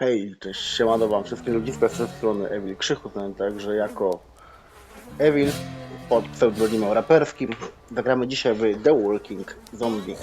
Hej, cześć, siemano wam wszystkie ludziska z tej strony Evil Krzychu, znany także jako Evil pod pseudonimem raperskim. Zagramy dzisiaj w The Walking Zombie.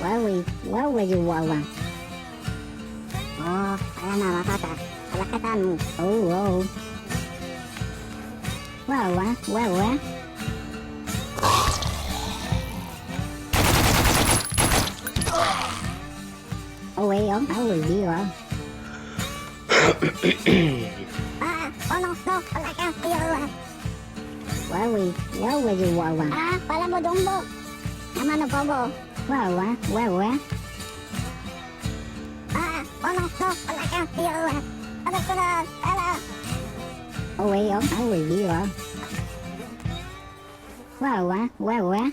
Where we, where were you, Wawa? Oh, ayan na, makata. Kalakatan mo. Oh, oh. Wawa, wawa. Oh, wait, oh, I will be, oh. ah, oh no, no, kalakatan, ayaw, Where we, where were you, Wawa? Ah, pala mo, Dumbo. Naman na po mo. Wawa, wawa. Ah, oh no, no, wala ka, ayaw, ano ko na, ala. Oh, wait, oh, I will be, oh. Wawa, wawa.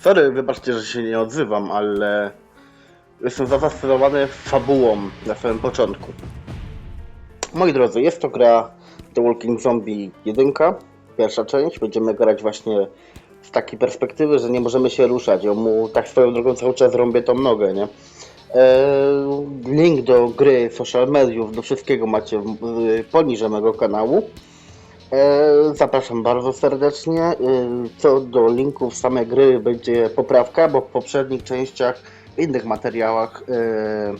Sorry, wybaczcie, że się nie odzywam, ale jestem zafascynowany fabułą na samym początku. Moi drodzy, jest to gra The Walking Zombie 1, pierwsza część. Będziemy grać właśnie z takiej perspektywy, że nie możemy się ruszać. Ja mu tak swoją drogą cały czas rąbię tą nogę, nie? Eee, link do gry, social mediów, do wszystkiego macie poniżej mego kanału. E, Zapraszam bardzo serdecznie. E, Co do linków samej gry będzie poprawka, bo w poprzednich częściach, w innych materiałach, e,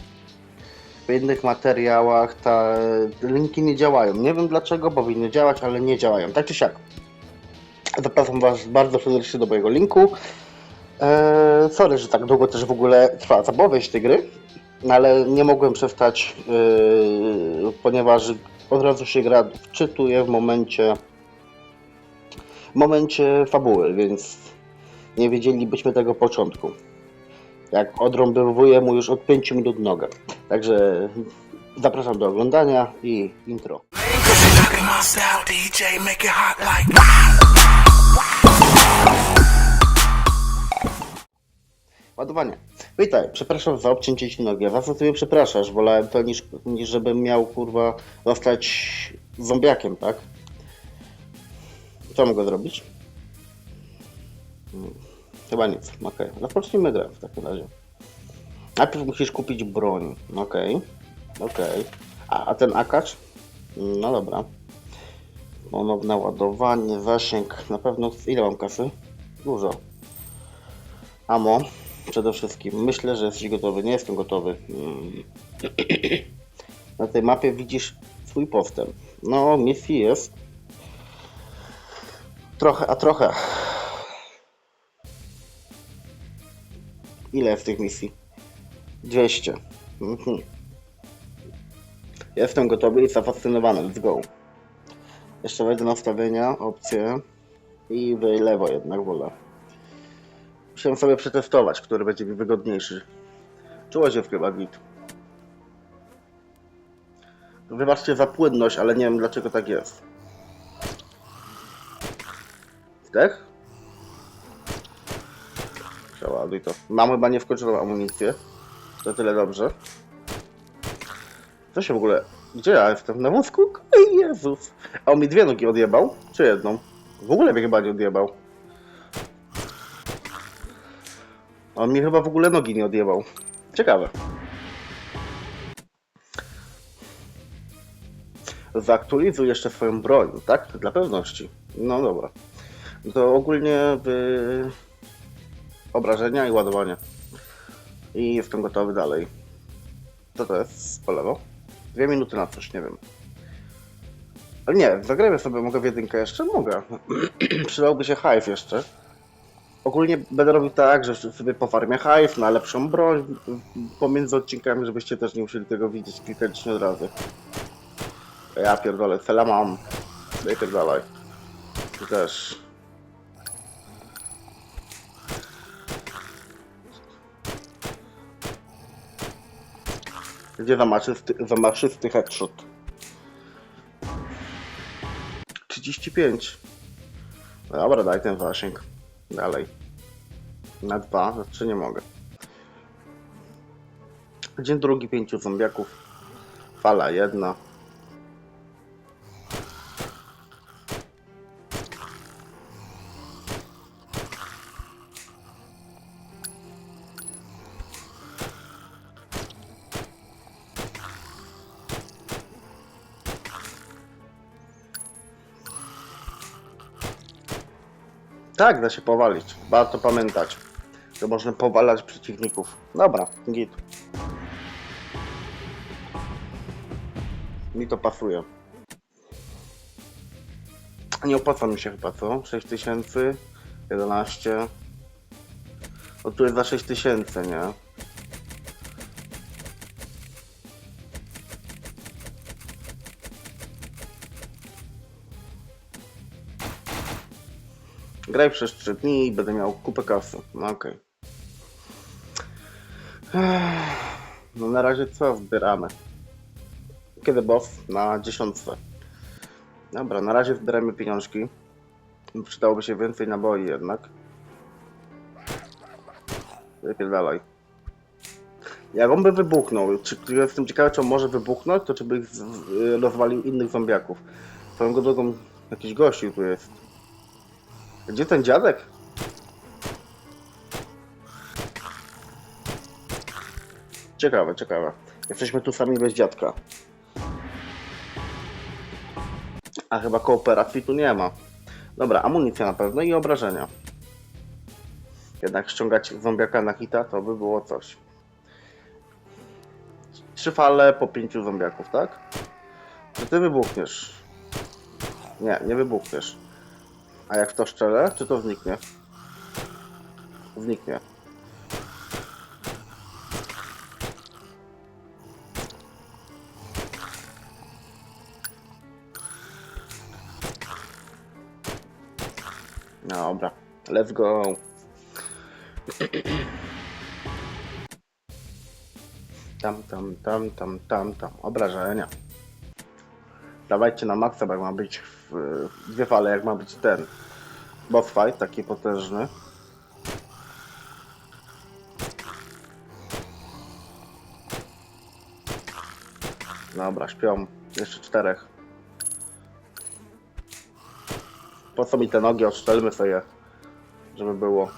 w innych materiałach te linki nie działają. Nie wiem dlaczego, powinny działać, ale nie działają. Tak czy siak. Zapraszam Was bardzo serdecznie do mojego linku. E, Sorry, że tak długo też w ogóle trwa zapowiedź tej gry, ale nie mogłem przestać, e, ponieważ od razu się gra wczytuje w momencie w momencie fabuły, więc nie wiedzielibyśmy tego początku. Jak odrąbywuję mu już od 5 minut nogę. Także zapraszam do oglądania i intro. Witaj, przepraszam za obcięcie ci nogi. Za co ty przepraszasz? Wolałem to niż, niż żebym miał kurwa zostać zombiakiem, tak? Co mogę zrobić? Hmm, Chyba nic. Okej. Rozpocznijmy grę w takim razie. Najpierw musisz kupić broń. Okej. Okej. A, a ten akacz? No dobra. Ponowne ładowanie, zasięg. Na pewno ile mam kasy? Dużo. Amo, przede wszystkim. Myślę, że jesteś gotowy. Nie jestem gotowy. Mm. Na tej mapie widzisz swój postęp. No, misji jest. Trochę, a trochę. Ile jest tych misji? 200. Mhm. Jestem gotowy i zafascynowany. Let's go. Jeszcze wejdę na ustawienia, opcje i lewo jednak wolę. Musiałem sobie przetestować, który będzie mi wygodniejszy. Czuło się chyba git. Wybaczcie za płynność, ale nie wiem dlaczego tak jest. Zdech? Przeładuj to. Mam chyba nie wkończoną amunicję. To tyle dobrze. Co się w ogóle... Gdzie ja jestem? Na wózku? Ej, Jezus! A on mi dwie nogi odjebał? Czy jedną? W ogóle mnie chyba nie odjebał. On mi chyba w ogóle nogi nie odjebał. Ciekawe. Zaktualizuj jeszcze swoją broń, tak? Dla pewności. No dobra. To ogólnie wy... obrażenia i ładowanie. I jestem gotowy dalej. Co to jest po lewo? Dwie minuty na coś, nie wiem. Ale nie, zagrajmy sobie, mogę w jedynkę jeszcze? Mogę. Przydałby się hajs jeszcze. Ogólnie będę robił tak, że sobie pofarmię hajs na lepszą broń pomiędzy odcinkami, żebyście też nie musieli tego widzieć kilkadziesiąt razy. Ja pierdolę, cela mam. Daj też. Gdzie zamaszysty, zamaszysty headshot? 35. Dobra, daj ten zasięg. Dalej. Na dwa, znaczy nie mogę. Dzień drugi, pięciu zombiaków. Fala jedna. Tak, da się powalić. Warto pamiętać, że można powalać przeciwników. Dobra, git. Mi to pasuje. Nie opłaca mi się chyba, co? 6000, 11. O tu jest za 6000, nie? Graj przez 3 dni i będę miał kupę kasy. No okej. Ech, No na razie co zbieramy? Kiedy boss? Na dziesiątce. Dobra, na razie zbieramy pieniążki. Przydałoby się więcej naboi jednak. Wypierdalaj. Jak on by wybuchnął, czy, jestem ciekawy, czy on może wybuchnąć, to czy by rozwalił innych zombiaków. Swoją drogą jakiś gościu tu jest. Gdzie ten dziadek? Ciekawe, ciekawe. Jesteśmy tu sami bez dziadka. A chyba kooperacji tu nie ma. Dobra, amunicja na pewno i obrażenia. Jednak ściągać zombiaka na hita to by było coś. Trzy fale po pięciu zombiaków, tak? Czy ty wybuchniesz? Nie, nie wybuchniesz. A jak w to szczelę, czy to zniknie? Zniknie. Dobra, let's go. Tam, tam, tam, tam, tam, tam. Obrażenia. Dawajcie na maksa, bo jak ma być w, w dwie fale, jak ma być ten boss fight, taki potężny. Dobra, śpią. Jeszcze czterech. Po co mi te nogi? Odszczelmy sobie, żeby było.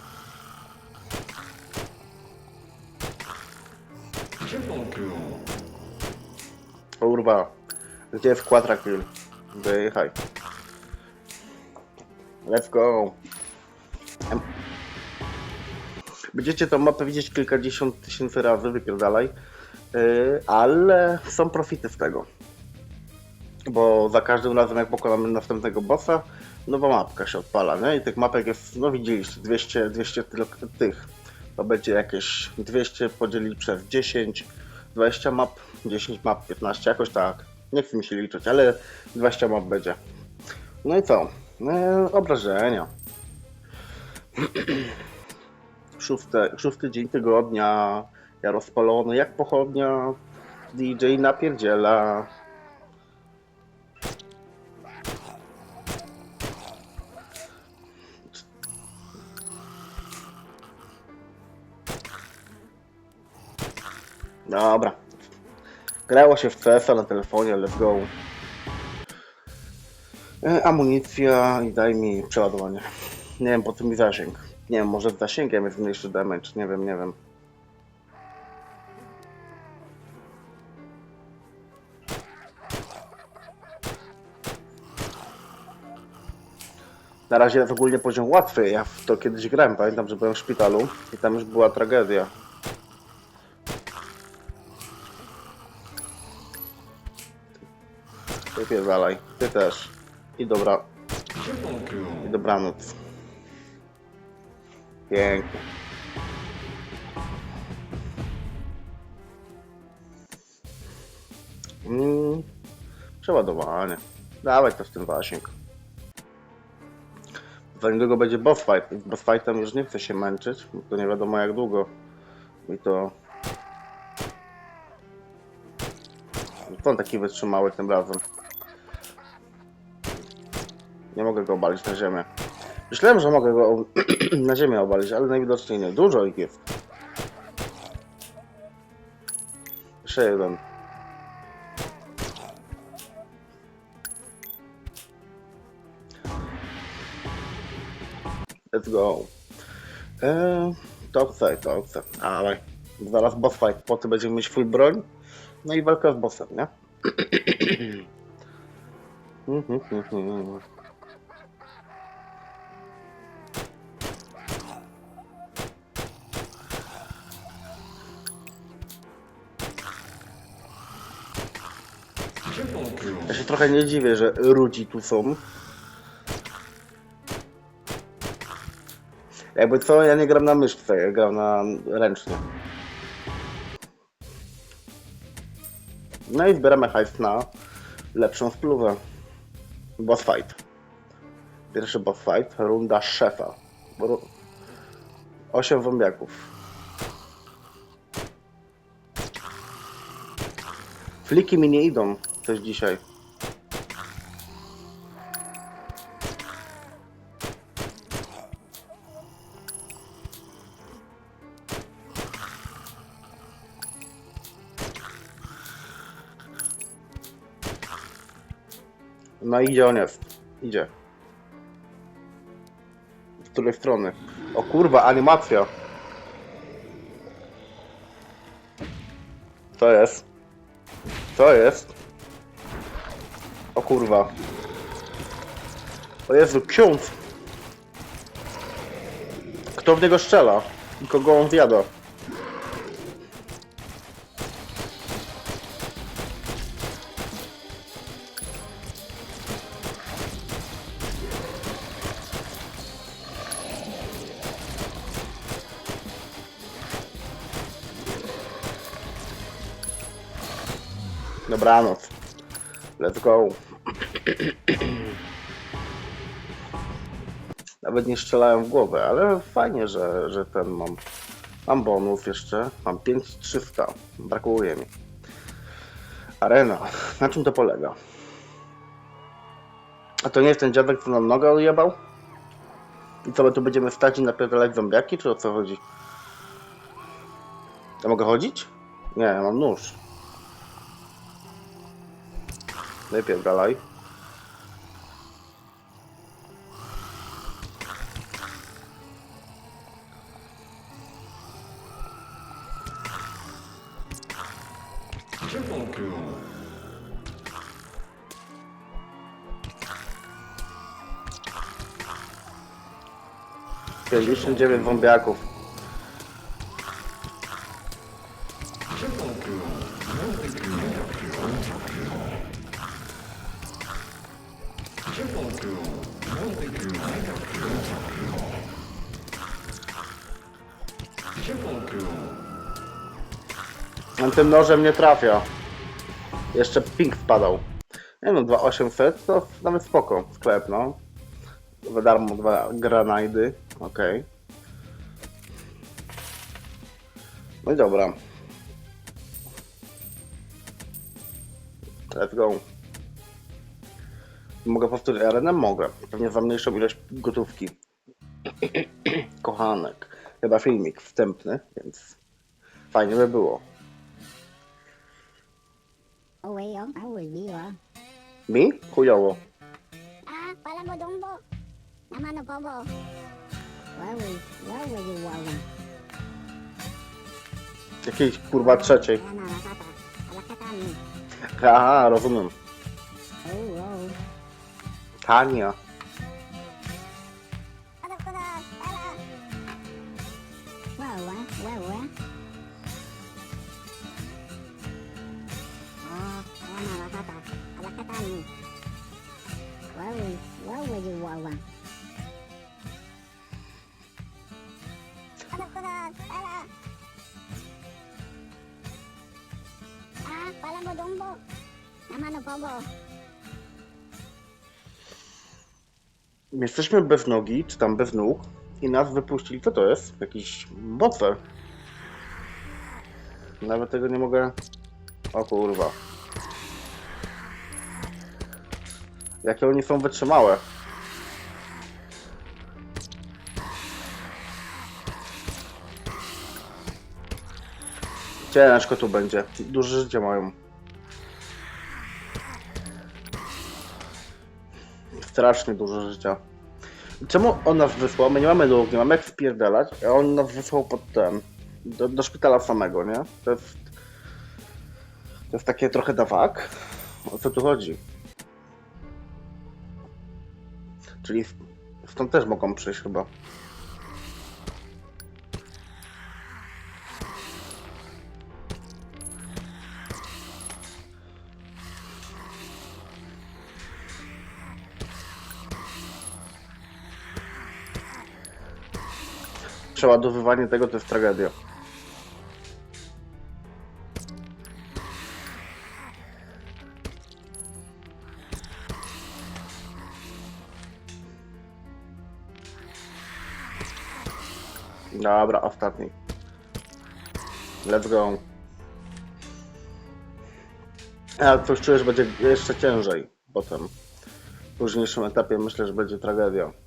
Kurwa, gdzie jest quadra kill? Wyjechaj. Let's go. Będziecie tą mapę widzieć kilkadziesiąt tysięcy razy, wypierdalaj. Yy, ale są profity z tego. Bo za każdym razem jak pokonamy następnego bossa, nowa mapka się odpala, nie? I tych mapek jest, no widzieliście, 200, 200 tylo- tych. To będzie jakieś 200 podzielić przez 10, 20 map, 10 map, 15, jakoś tak nie chce mi się liczyć, ale 20 mob będzie. No i co? E, obrażenia. szósty dzień tygodnia, ja rozpalony jak pochodnia, DJ napierdziela. Dobra. Grało się w CS na telefonie, let's go. E, amunicja i daj mi przeładowanie. Nie wiem, po co mi zasięg. Nie wiem, może z zasięgiem jest mniejszy damage, nie wiem, nie wiem. Na razie jest ogólnie poziom łatwy. Ja w to kiedyś grałem, pamiętam, że byłem w szpitalu i tam już była tragedia. Ty pierdalaj, ty też. I dobra. I dobranoc. Pięknie. Mm, przeładowanie. Dawaj też ten zasięg. Za niedługo będzie boss fight. Boss fightem już nie chcę się męczyć, bo to nie wiadomo jak długo. I to... To on taki wytrzymały tym razem. Nie mogę go obalić na ziemię. Myślałem, że mogę go na ziemię obalić, ale najwidoczniej nie. Dużo ich jest. Jeszcze jeden. Let's go. Eee, to chcę, to chcę. Dawaj. Zaraz boss fight. Potem będziemy mieć full broń. No i walka z bossem, nie? Ja się trochę nie dziwię, że ludzi tu są. Jakby co, ja nie gram na myszce, ja gram na ręcznie. No i zbieramy hajs na lepszą spluwę. Boss fight. Pierwszy boss fight, runda szefa. Ru- Osiem wąbiaków. Fliki mi nie idą też dzisiaj. No idzie on jest. Idzie. Z której strony? O kurwa, animacja. Co jest? Co jest? Kurwa. O Jezu, ksiądz. Kto w niego strzela? I kogo on zjada? Dobranoc. Let's go. Nawet nie strzelają w głowę, ale fajnie, że, że ten mam. Mam bonus jeszcze. Mam 5300. Brakuje mi. Arena. Na czym to polega? A to nie jest ten dziadek, co nam nogę odjebał? I co, my tu będziemy stać i napierdalać zombiaki, czy o co chodzi? Ja mogę chodzić? Nie, ja mam nóż. Najpierw dalej. Pięćdziesiąt dziewięć wąbiaków. On tym nożem nie trafia. Jeszcze ping wpadał. Nie no, 2800 to nawet spoko. Sklep, no. Za darmo dwa granajdy. Okej. No i dobra. Let's go. Mogę powtórzyć arenę? Mogę. Pewnie za mniejszą ilość gotówki. Kochanek. Chyba filmik wstępny, więc fajnie by było. Mi? Chujowo. Ah, pala mo dumbo. Naman no Wawi, wawi wawa. Jakiejś kurwa trzeciej. Lakata. Aha, rozumiem. Oh, oh. Tania. Na? Pala. Wawa, wawa. Oh, ayan na, lakata. Pala. Ah, pala mo dumbo. Naman pogo. Jesteśmy bez nogi, czy tam bez nóg i nas wypuścili. Co to jest? Jakiś moce. Nawet tego nie mogę... O kurwa. Jakie oni są wytrzymałe. Ciężko tu będzie. Duże życie mają. Strasznie dużo życia. Czemu on nas wysłał? My nie mamy dług, nie mamy jak wpierdalać, a on nas wysłał pod ten. Do, do szpitala samego, nie? To jest. To jest takie trochę dawak. O co tu chodzi? Czyli stąd też mogą przyjść chyba. Przeładowywanie tego to jest tragedia. Dobra, ostatni. Let's go. Ja coś czuję, że będzie jeszcze ciężej potem. W późniejszym etapie myślę, że będzie tragedia.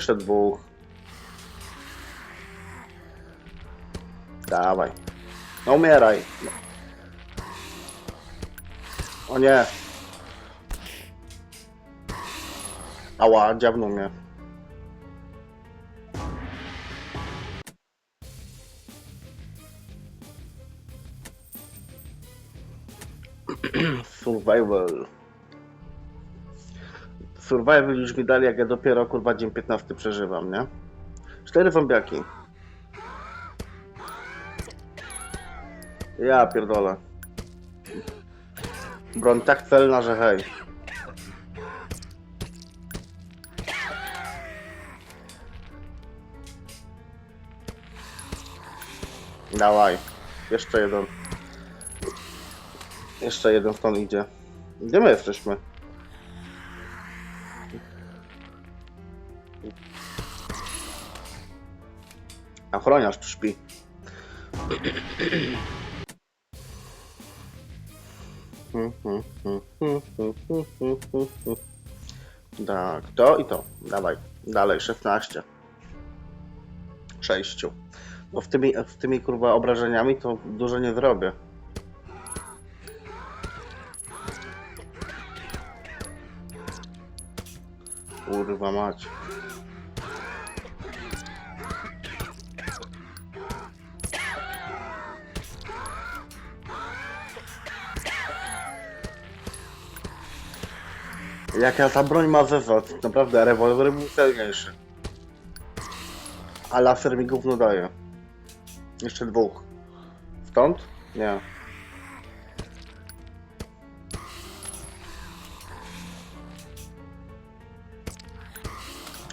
Jeszcze dwóch. Dawaj. No umieraj. O nie. Ała, dziabnął mnie. Survival. Survival już mi dali, jak ja dopiero kurwa dzień 15 przeżywam, nie? Cztery zombiaki. Ja pierdolę. Broń tak celna, że hej. Dawaj. Jeszcze jeden. Jeszcze jeden stąd idzie. Gdzie my jesteśmy? Ochroniarz tu śpi. Tak, to i to. Dawaj, dalej, 16. 6. Bo w tymi, z tymi kurwa obrażeniami to dużo nie zrobię. Kurwa mać. Jaka ta broń ma zezot? Naprawdę, rewolwer był celniejszy. A laser mi gówno daje. Jeszcze dwóch. Stąd? Nie.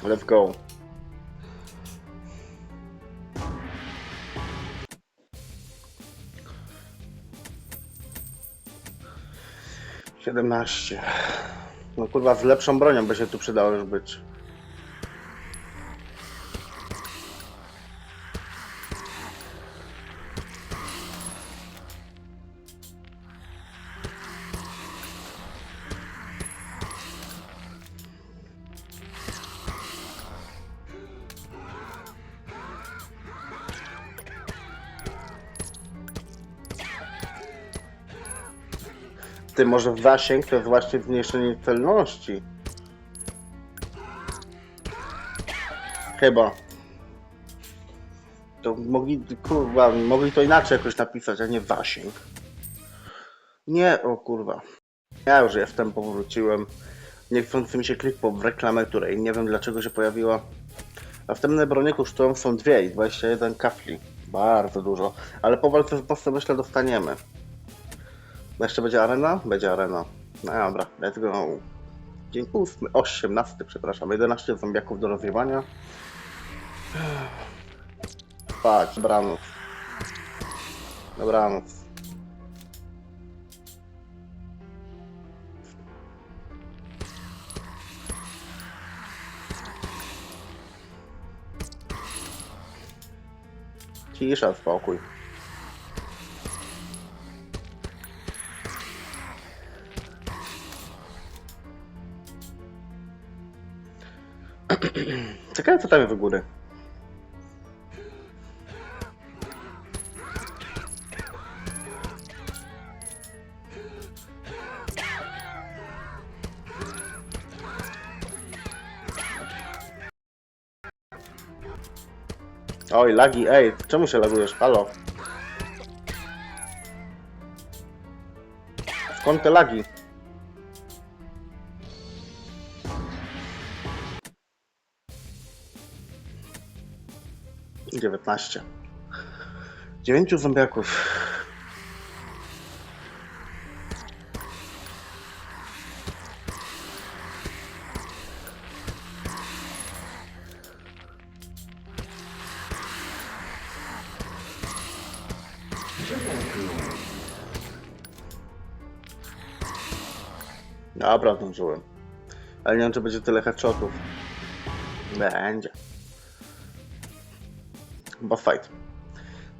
Let's go. 17. No kurwa, z lepszą bronią by się tu przydało już być. Ty, może w zasięg to jest właśnie zmniejszenie celności. Chyba. To mogli, kurwa, mogli to inaczej jakoś napisać, a nie zasięg. Nie, o kurwa. Ja już jestem, powróciłem. Niechcący mi się klikło w reklamę, której nie wiem dlaczego się pojawiła. Następne bronie kosztują są dwie i 21 kafli. Bardzo dużo. Ale po walce z bossem myślę dostaniemy. Jeszcze będzie arena? Będzie arena. No dobra, let's go. Dzień 8, 18, przepraszam, 11 zombiaków do rozrywania. Patrz, dobranoc. Dobranoc. Cisza, spokój. Ciekawe co tam jest w góry. Oj, lagi, ej, czemu się lagujesz? Halo? Skąd te lagi? Dziewiętnaście. Dziewięciu zombiaków. Dobra, zdążyłem. Ale nie wiem, czy będzie tyle headshotów. Będzie. Boss fight.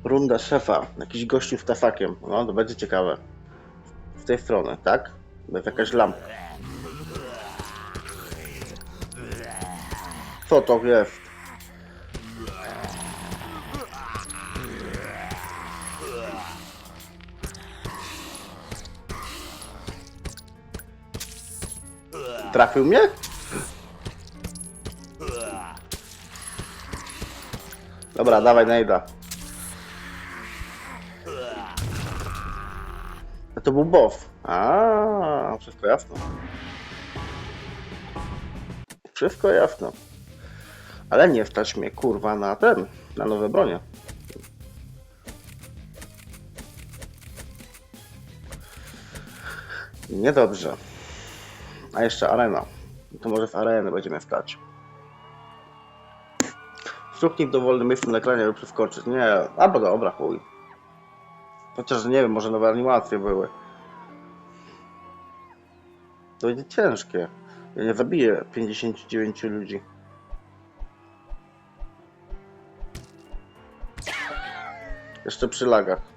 Runda szefa. Jakiś gościu z tafakiem. No, to będzie ciekawe. Z tej strony, tak? Jest jakaś lampka. Co to jest? Trafił mnie? Dobra, dawaj najda. A to był boss. A, wszystko jasno. Wszystko jasno. Ale nie stać mnie kurwa na ten, na nowe bronie. Niedobrze. A jeszcze arena. To może z areny będziemy stać. Stuknij dowolnym miejscu na ekranie, aby przeskoczyć. Nie, albo dobra, chuj. Chociaż nie wiem, może nowe animacje były. To będzie ciężkie. Ja nie zabiję 59 ludzi. Jeszcze przy lagach.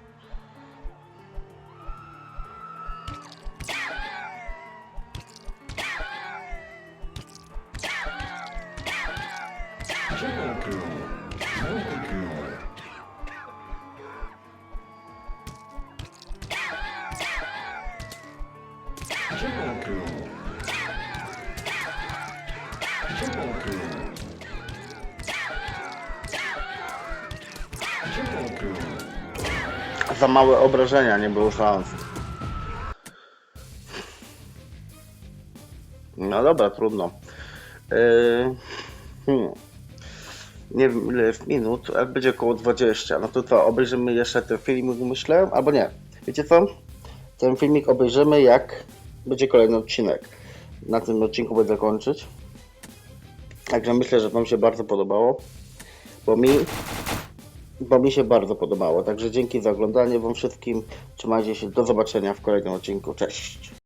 Za małe obrażenia, nie było szans. No dobra, trudno. Yy, hmm. Nie wiem ile jest minut, jak będzie około 20. No to co, obejrzymy jeszcze ten filmik, myślę, albo nie. Wiecie co? Ten filmik obejrzymy jak będzie kolejny odcinek. Na tym odcinku będę kończyć. Także myślę, że Wam się bardzo podobało. Bo mi bo mi się bardzo podobało. Także dzięki za oglądanie Wam wszystkim. Trzymajcie się. Do zobaczenia w kolejnym odcinku. Cześć.